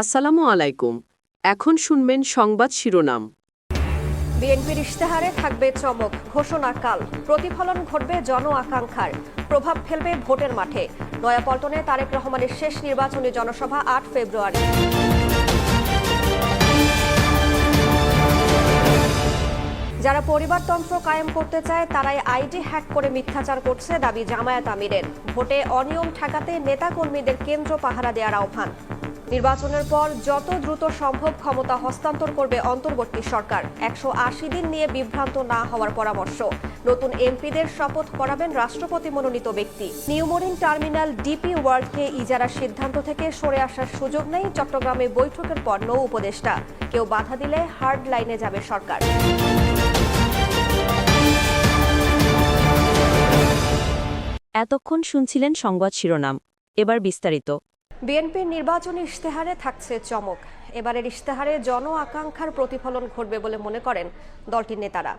আসসালামু আলাইকুম। এখন শুনবেন সংবাদ শিরোনাম। বিএনপির ইশতেহারে থাকবে চমক, ঘোষণা কাল। প্রতিফলন ঘটবে জন আকাঙ্ক্ষার। প্রভাব ফেলবে ভোটের মাঠে। নয়াপল্টনে তারেক রহমানের শেষ নির্বাচনী জনসভা আট ফেব্রুয়ারি। যারা পরিবারতন্ত্র কায়েম করতে চায়, তারাই আইডি হ্যাক করে মিথ্যাচার করছে দাবি জামায়াত আমিরের। ভোটে অনিয়ম ঠেকাতে নেতাকর্মীদের কেন্দ্র পাহারা দেওয়ার আহ্বান। নির্বাচনের পর যত দ্রুত সম্ভব ক্ষমতা হস্তান্তর করবে অন্তর্বর্তী সরকার। একশো আশি দিন নিয়ে বিভ্রান্ত না হওয়ার পরামর্শ। নতুন এমপিদের শপথ করাবেন রাষ্ট্রপতি মনোনীত ব্যক্তি। নিউমোরিন টার্মিনাল ডিপি ওয়ার্ল্ডকে ইজারার সিদ্ধান্ত থেকে সরে আসার সুযোগ নেই চট্টগ্রামে বৈঠকের পর নৌ উপদেষ্টা। কেউ বাধা দিলে হার্ড লাইনে যাবে সরকার। এতক্ষণ শুনছিলেন সংবাদ শিরোনাম। এবার বিস্তারিত। বিএনপির নির্বাচনী ইশতেহারে থাকছে চমক। এবারের ইশতেহারে জন আকাঙ্ক্ষার প্রতিফলন ঘটবে বলে মনে করেন দলটির নেতারা।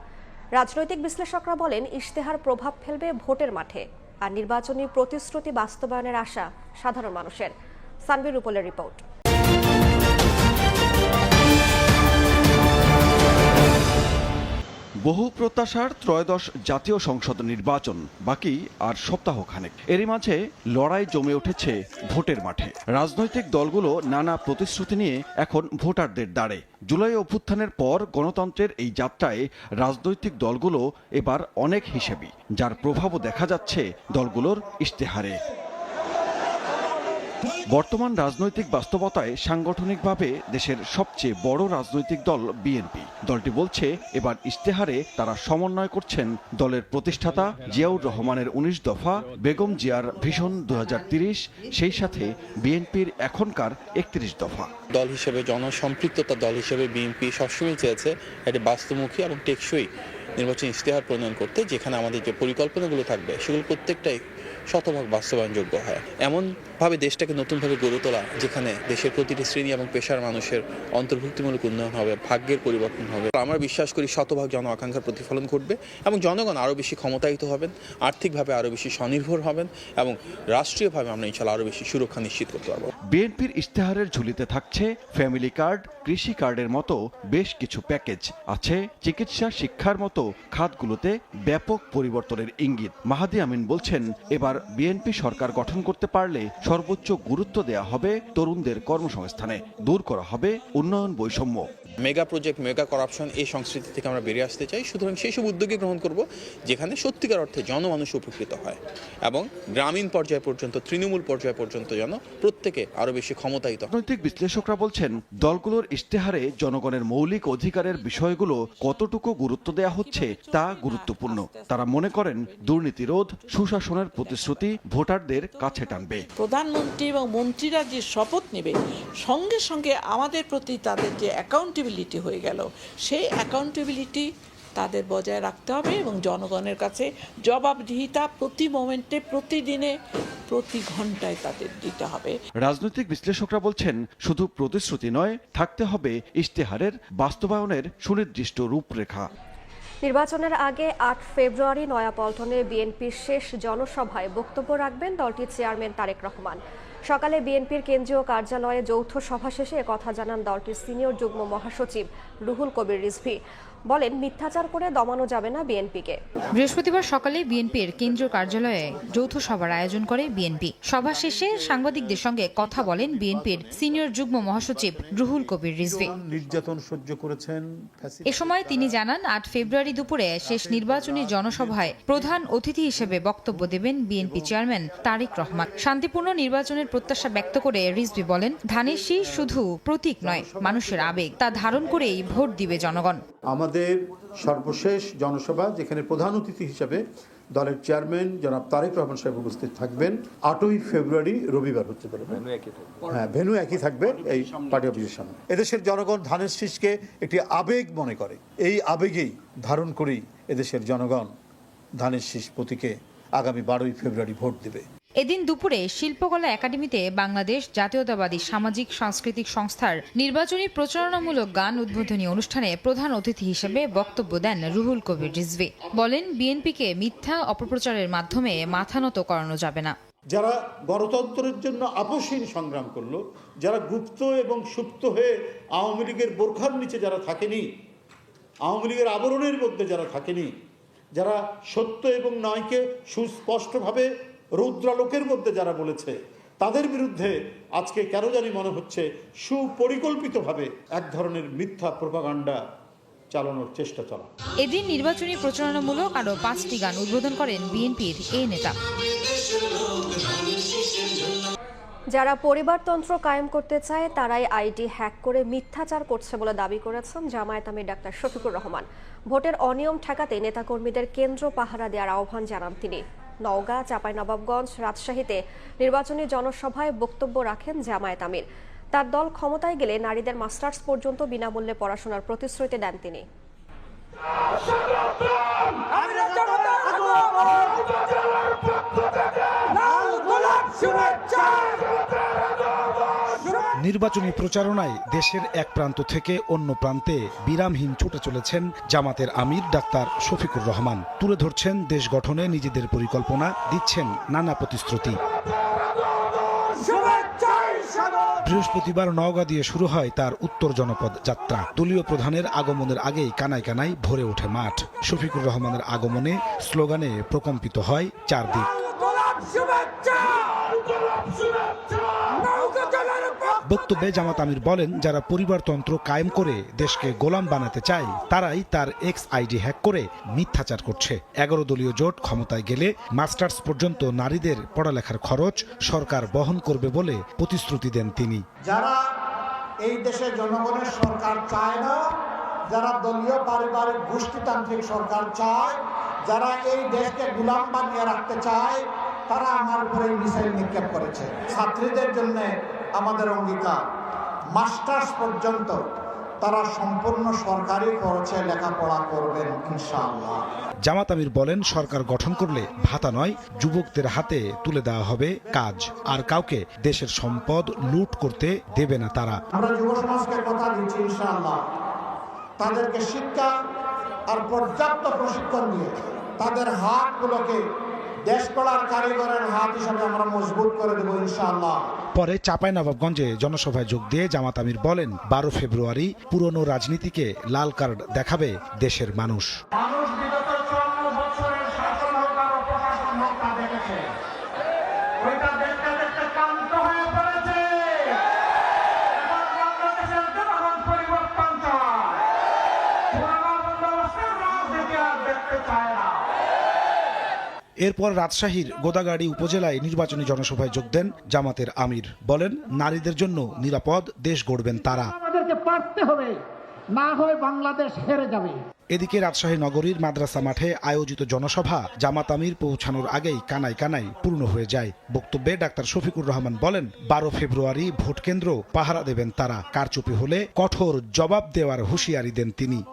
রাজনৈতিক বিশ্লেষকরা বলেন, ইশতেহার প্রভাব ফেলবে ভোটের মাঠে, আর নির্বাচনী প্রতিশ্রুতি বাস্তবায়নের আশা সাধারণ মানুষের। সানবির উপলের রিপোর্ট। বহু প্রত্যাশার ত্রয়োদশ জাতীয় সংসদ নির্বাচন, বাকি আর সপ্তাহখানেক। এরই মাঝে লড়াই জমে উঠেছে ভোটের মাঠে। রাজনৈতিক দলগুলো নানা প্রতিশ্রুতি নিয়ে এখন ভোটারদের দাঁড়ে জুলাই অভ্যুত্থানের পর গণতন্ত্রের এই যাত্রায় রাজনৈতিক দলগুলো এবার অনেক হিসেবি, যার প্রভাবও দেখা যাচ্ছে দলগুলোর ইশতেহারে। বর্তমান রাজনৈতিক বাস্তবতায় সাংগঠনিকভাবে দেশের সবচেয়ে বড় রাজনৈতিক দল বিএনপি। দলটি বলছে, এবার ইশতেহারে তারা সমন্বয় করছেন দলের প্রতিষ্ঠাতা জিয়াউর রহমানের উনিশ দফা, বেগম জিয়ার ভীষণ দু সেই সাথে বিএনপির এখনকার একত্রিশ দফা। দল হিসেবে জনসম্পৃক্ততা দল হিসেবে বিএনপি সবসময় চেয়েছে একটি বাস্তবমুখী এবং টেকসই নির্বাচন ইশতেহার প্রণয়ন করতে, যেখানে আমাদের যে পরিকল্পনাগুলো থাকবে, সেগুলো প্রত্যেকটাই শতভাগ বাস্তবায়নযোগ্য হয়। এমনভাবে দেশটাকে নতুনভাবে গড়ে তোলা, যেখানে দেশের প্রতিটি শ্রেণি এবং পেশার মানুষের অন্তর্ভুক্তিমূলক উন্নয়ন হবে, ভাগ্যের পরিবর্তন হবে। আমরা বিশ্বাস করি শতভাগ জন আকাঙ্ক্ষার প্রতিফলন ঘটবে এবং জনগণ আরও বেশি ক্ষমতায়িত হবেন, আর্থিকভাবে আরও বেশি স্বনির্ভর হবেন এবং রাষ্ট্রীয়ভাবে আমরা ইনশাল্লাহ আরও বেশি সুরক্ষা নিশ্চিত করতে পারব। বিএনপির ইশতেহারের ঝুলিতে থাকছে ফ্যামিলি কার্ড, কৃষি কার্ডের মতো বেশ কিছু প্যাকেজ। আছে চিকিৎসা, শিক্ষার মতো খাতগুলোতে ব্যাপক পরিবর্তনের ইঙ্গিত। মাহাদি আমিন বলছেন, এবার বিএনপি সরকার গঠন করতে পারলে সর্বোচ্চ গুরুত্ব দেয়া হবে তরুণদের কর্মসংস্থানে। দূর করা হবে উন্নয়ন বৈষম্য। মেগা প্রজেক্ট মেগা করাপশন এই সংস্কৃতি থেকে আমরা বেরিয়ে আসতে চাই। সুতরাং সেই সব উদ্যোগে গ্রহণ করব যেখানে সত্যিকার অর্থে জনমানুষ উপকৃত হয় এবং গ্রামীণ পর্যায় পর্যন্ত তৃণমূল পর্যায় পর্যন্ত যেন প্রত্যেকে আরও বেশি ক্ষমতায়িত। রাজনৈতিক বিশ্লেষকরা বলছেন দলগুলোর ইশতেহারে জনগণের মৌলিক অধিকারের বিষয়গুলো কতটুকু গুরুত্ব দেয়া হচ্ছে তা গুরুত্বপূর্ণ। তারা মনে করেন দুর্নীতি রোধ সুশাসনের প্রতিশ্রুতি ভোটারদের কাছে টানবে। প্রধানমন্ত্রী এবং মন্ত্রীরা যে শপথ নেবে সঙ্গে সঙ্গে আমাদের প্রতি তাদের যে অ্যাকাউন্টেবিলিটি হয়ে গেল। সেই অ্যাকাউন্টেবিলিটি তাদের বজায় রাখতে হবে এবং জনগণের কাছে জবাবদিহিতা প্রতি মোমেন্টে প্রতিদিনে প্রতি ঘন্টায় তাদের দিতে হবে। রাজনৈতিক বিশ্লেষকরা বলছেন শুধু প্রতিশ্রুতি নয় থাকতে হবে ইশতেহারের বাস্তবায়নের সুনির্দিষ্ট রূপরেখা। নির্বাচনের আগে আট ফেব্রুয়ারি নয়াপল্টনে বিএনপির শেষ জনসভায় বক্তব্য রাখবেন দলটির চেয়ারম্যান তারেক রহমান। সকালে বিএনপির কেন্দ্রীয় কার্যালয়ে যৌথ সভা শেষে কথা জানান দলটির সিনিয়র যুগ্ম মহাসচিব রুহুল কবির রিজভি। বলেন মিথ্যাচার করে দমানো যাবে না বিএনপিকে। বৃহস্পতিবার সকালে বিএনপির কেন্দ্রীয় কার্যালয়ে যৌথ সভার আয়োজন করে বিএনপি। সভা শেষে সাংবাদিকদের সঙ্গে কথা বলেন বিএনপির সিনিয়র যুগ্ম মহাসচিব রুহুল কবির রিজভি। নির্যাতন সহ্য করেছেন এ সময় তিনি জানান আট ফেব্রুয়ারি দুপুরে শেষ নির্বাচনী জনসভায় প্রধান অতিথি হিসেবে বক্তব্য দেবেন বিএনপি চেয়ারম্যান তারেক রহমান। শান্তিপূর্ণ নির্বাচনের প্রত্যাশা ব্যক্ত করে রিজভি বলেন ধানের শীষ শুধু প্রতীক নয় মানুষের আবেগ। তা ধারণ করেই ভোট দিবে জনগণ। আমাদের সর্বশেষ জনসভা যেখানে প্রধান অতিথি হিসেবে দলের চেয়ারম্যান জনাব তারেক রহমান সাহেব উপস্থিত থাকবেন। আটই ফেব্রুয়ারি রবিবার হচ্ছে বলে হ্যাঁ ভেনু একই থাকবে এই পার্টি অফিসের সামনে। এদেশের জনগণ ধানের শীষকে একটি আবেগ মনে করে। এই আবেগেই ধারণ করেই এদেশের জনগণ ধানের শীষ প্রতীকে আগামী বারোই ফেব্রুয়ারি ভোট দেবে। এদিন দুপুরে শিল্পকলা একাডেমিতে বাংলাদেশ জাতীয়তাবাদী সামাজিক সাংস্কৃতিক সংস্থার নির্বাচনী প্রচারণামূলক গান উদ্বোধনী অনুষ্ঠানে প্রধান অতিথি হিসেবে বক্তব্য দেন রুহুল কবির রিজভি। বলেন, বিএনপিকে মিথ্যা অপপ্রচারের মাধ্যমে মাথা নত করানো যাবে না। যারা গণতন্ত্রের জন্য আপসহীন সংগ্রাম করল, যারা গুপ্ত এবং সুপ্ত হয়ে আওয়ামী লীগের বোরখার নিচে যারা থাকেনি, আওয়ামী লীগের আবরণের মধ্যে যারা থাকেনি, যারা সত্য এবং নয়কে সুস্পষ্টভাবে রৌদ্রালোকের মধ্যে যারা বলেছে তাদের বিরুদ্ধে আজকে কেন জানি মনে হচ্ছে সুপরিকল্পিতভাবে এক ধরনের মিথ্যা প্রপাগান্ডা চালানোর চেষ্টা চলা। এদিন নির্বাচনী প্রচারণামূলক আরও পাঁচটি গান উদ্বোধন করেন বিএনপির এ নেতা। যারা পরিবারতন্ত্র কায়েম করতে চায় তারাই আইডি হ্যাক করে মিথ্যাচার করছে বলে দাবি করেছেন জামায়াত আমির ডাক্তার শফিকুর রহমান। ভোটের অনিয়ম ঠেকাতে নেতাকর্মীদের কেন্দ্র পাহারা দেওয়ার আহ্বান জানান তিনি। নওগাঁ চাঁপাইনবাবগঞ্জ রাজশাহীতে নির্বাচনী জনসভায় বক্তব্য রাখেন জামায়াত আমির। তার দল ক্ষমতায় গেলে নারীদের মাস্টার্স পর্যন্ত বিনামূল্যে পড়াশোনার প্রতিশ্রুতি দেন তিনি। নির্বাচনী প্রচারণায় দেশের এক প্রান্ত থেকে অন্য প্রান্তে বিরামহীন ছুটে চলেছেন জামাতের আমির ডাক্তার শফিকুর রহমান। তুলে ধরছেন দেশ গঠনে নিজেদের পরিকল্পনা, দিচ্ছেন নানা প্রতিশ্রুতি। বৃহস্পতিবার নওগাঁ দিয়ে শুরু হয় তার উত্তর জনপদ যাত্রা। দলীয় প্রধানের আগমনের আগেই কানায় কানায় ভরে ওঠে মাঠ। শফিকুর রহমানের আগমনে স্লোগানে প্রকম্পিত হয় চারদিক। বক্তব্যে জামাত আমির বলেন, যারা পরিবারতন্ত্র কায়েম করে দেশকে গোলাম বানাতে চায়, তারাই তার এক্স আইডি হ্যাক করে মিথ্যাচার করছে। এগারো দলীয় জোট ক্ষমতায় গেলে মাস্টার্স পর্যন্ত নারীদের পড়ালেখার খরচ সরকার বহন করবে বলে প্রতিশ্রুতি দেন তিনি। যারা এই দেশে জনগণের সরকার চায় না, যারা দলীয় পারিবারিক গোষ্ঠীতান্ত্রিক সরকার চায়, যারা এই দেশকে গুলাম বানিয়ে রাখতে চায়, তারা আমার উপরে মিসাইল নিক্ষেপ করেছে। ছাত্রীদের জন্য আমাদের অঙ্গীকার। মাস্টার্স পর্যন্ত তারা সম্পূর্ণ সরকারি খরচে লেখাপড়া করবেন ইনশাআল্লাহ। জামাত আমির বলেন সরকার গঠন করলে ভাতা নয় যুবকদের হাতে তুলে দেওয়া হবে কাজ। আর কাউকে দেশের সম্পদ লুট করতে দেবে না তারা। আমরা যুব সমাজকে কথা দিচ্ছি ইনশাআল্লাহ। তাদেরকে শিক্ষা আর পর্যাপ্ত প্রশিক্ষণ দিয়ে তাদের হাতগুলোকে দেশ গড়ার কারিগরের হাত হিসাবে আমরা মজবুত করে দেবো ইনশাআল্লাহ। পরে চাঁপাইনবাবগঞ্জে জনসভায় যোগ দিয়ে জামাত আমির বলেন বারো ফেব্রুয়ারি পুরনো রাজনীতিকে লাল কার্ড দেখাবে দেশের মানুষ। দেখতে চায় না। এরপর রাজশাহীর গোদাগাড়ি উপজেলায় নির্বাচনী জনসভায় যোগ দেন জামাতের আমির। বলেন নারীদের জন্য নিরাপদ দেশ গড়বেন তারা। আমাদেরকে পারতে হবে না হয় বাংলাদেশ হেরে যাবে। এদিকে রাজশাহী নগরীর মাদ্রাসা মাঠে আয়োজিত জনসভা জামাত আমির পৌঁছানোর আগেই কানায় কানায় পূর্ণ হয়ে যায়। বক্তব্যে ডাক্তার শফিকুর রহমান বলেন বারো ফেব্রুয়ারি ভোট কেন্দ্র পাহারা দেবেন তারা। কারচুপি হলে কঠোর জবাব দেওয়ার হুঁশিয়ারি দেন তিনি।